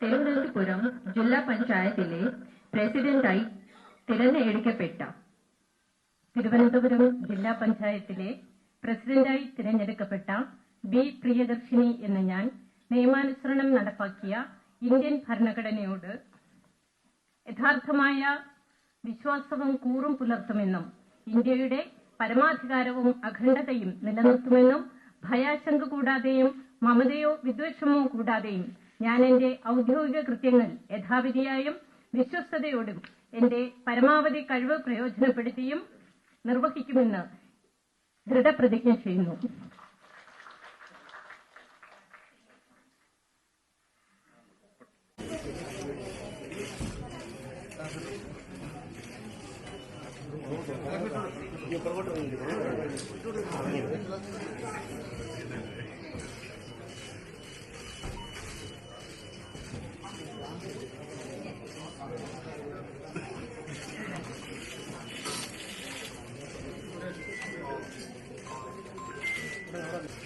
തിരുവനന്തപുരം ജില്ലാ പഞ്ചായത്തിലെ പ്രസിഡന്റായി തിരഞ്ഞെടുക്കപ്പെട്ട തിരുവനന്തപുരം ജില്ലാ പഞ്ചായത്തിലെ പ്രസിഡന്റായി തിരഞ്ഞെടുക്കപ്പെട്ട ബി പ്രിയദർശിനി എന്ന ഞാൻ നിയമാനുസരണം നടപ്പാക്കിയ ഇന്ത്യൻ ഭരണഘടനയോട് യഥാർത്ഥമായ വിശ്വാസവും കൂറും പുലർത്തുമെന്നും ഇന്ത്യയുടെ പരമാധികാരവും അഖണ്ഡതയും നിലനിർത്തുമെന്നും ഭയാശങ്ക കൂടാതെയും മമതയോ വിദ്വേഷമോ കൂടാതെയും ഞാൻ എന്റെ ഔദ്യോഗിക കൃത്യങ്ങൾ യഥാവിധിയായും വിശ്വസ്തയോടും എന്റെ പരമാവധി കഴിവ് പ്രയോജനപ്പെടുത്തിയും നിർവഹിക്കുമെന്ന് ദൃഢപ്രതിജ്ഞ ചെയ്യുന്നു. Gracias.